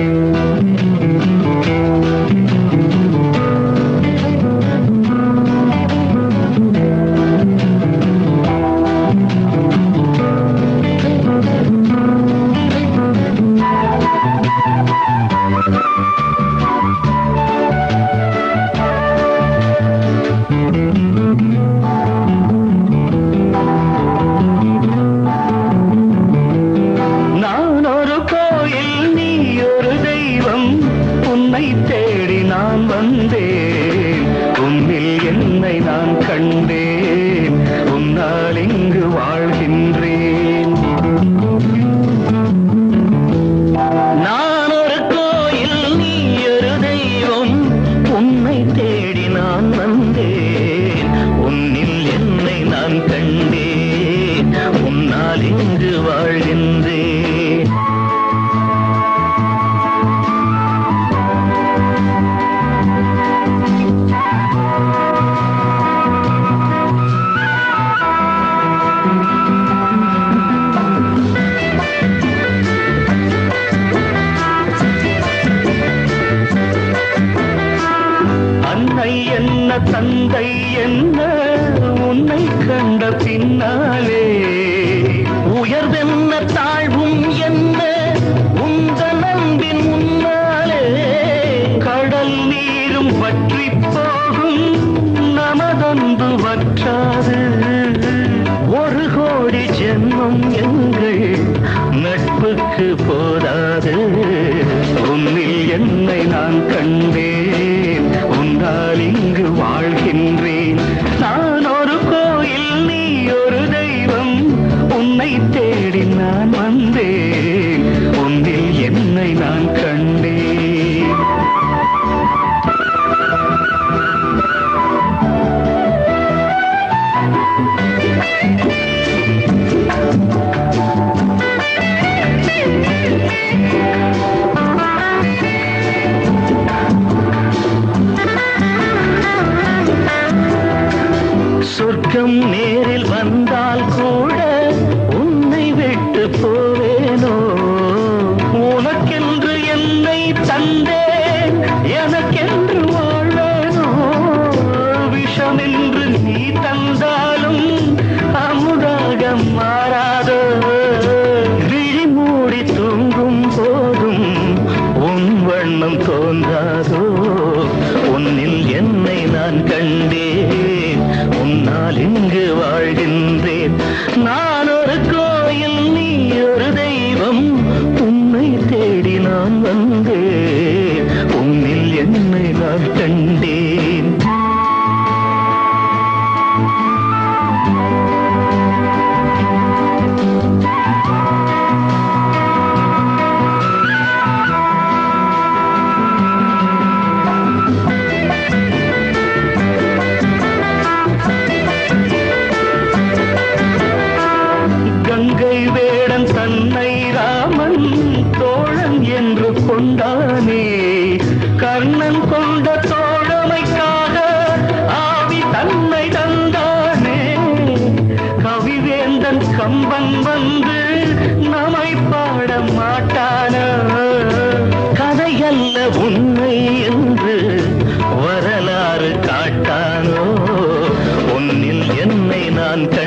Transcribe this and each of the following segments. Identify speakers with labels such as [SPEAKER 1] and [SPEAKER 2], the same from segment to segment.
[SPEAKER 1] Música தேடி நான் வந்தேன். உன்னில் என்னை நான் கண்டேன். உன்னால் இங்கு வாழ்கின்றேன்.
[SPEAKER 2] நான் ஒரு கோயில் நீ ஒரு தெய்வம். உன்னை தேடி நான் வந்தேன். உன்னில் என்னை நான் கண்டேன். உன்னால் இங்கு வாழ்கின்றேன்.
[SPEAKER 1] தந்தை என்ன உன்னை கண்ட பின்னாலே?
[SPEAKER 2] உயர்வென்ன தாழ்வும் என்ன உங்கள் நம்பின் முன்னாலே?
[SPEAKER 1] கடல் நீரும் வற்றி போகும் நமதொன்று வற்றாது.
[SPEAKER 2] ஒரு கோடி ஜென்மம் எங்கள் நட்புக்கு போதாது.
[SPEAKER 1] உன்னில் என்னை நான் கண்டேன். நான் வந்தேன். உன்னில் என்னை நான் கண்டேன்.
[SPEAKER 2] சொர்க்கம் நேரில் வந்தால் கூட
[SPEAKER 1] தந்தேன். எனக்கென்று வாழனோ? விஷமென்று நீ தந்தாலும் அமுதாக மாறாத? விழி மூடி
[SPEAKER 2] தூங்கும் போதும்
[SPEAKER 1] உன் வண்ணம்
[SPEAKER 2] தோன்றாதோ? உன்னில் என்னை நான் கண்டேன். உன்னால் இங்கு வாழ்கின்ற
[SPEAKER 1] நான் கண்டேன். தன்னை ராமன் தோழன் என்று கொண்டானே.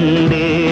[SPEAKER 2] കണ്ടേ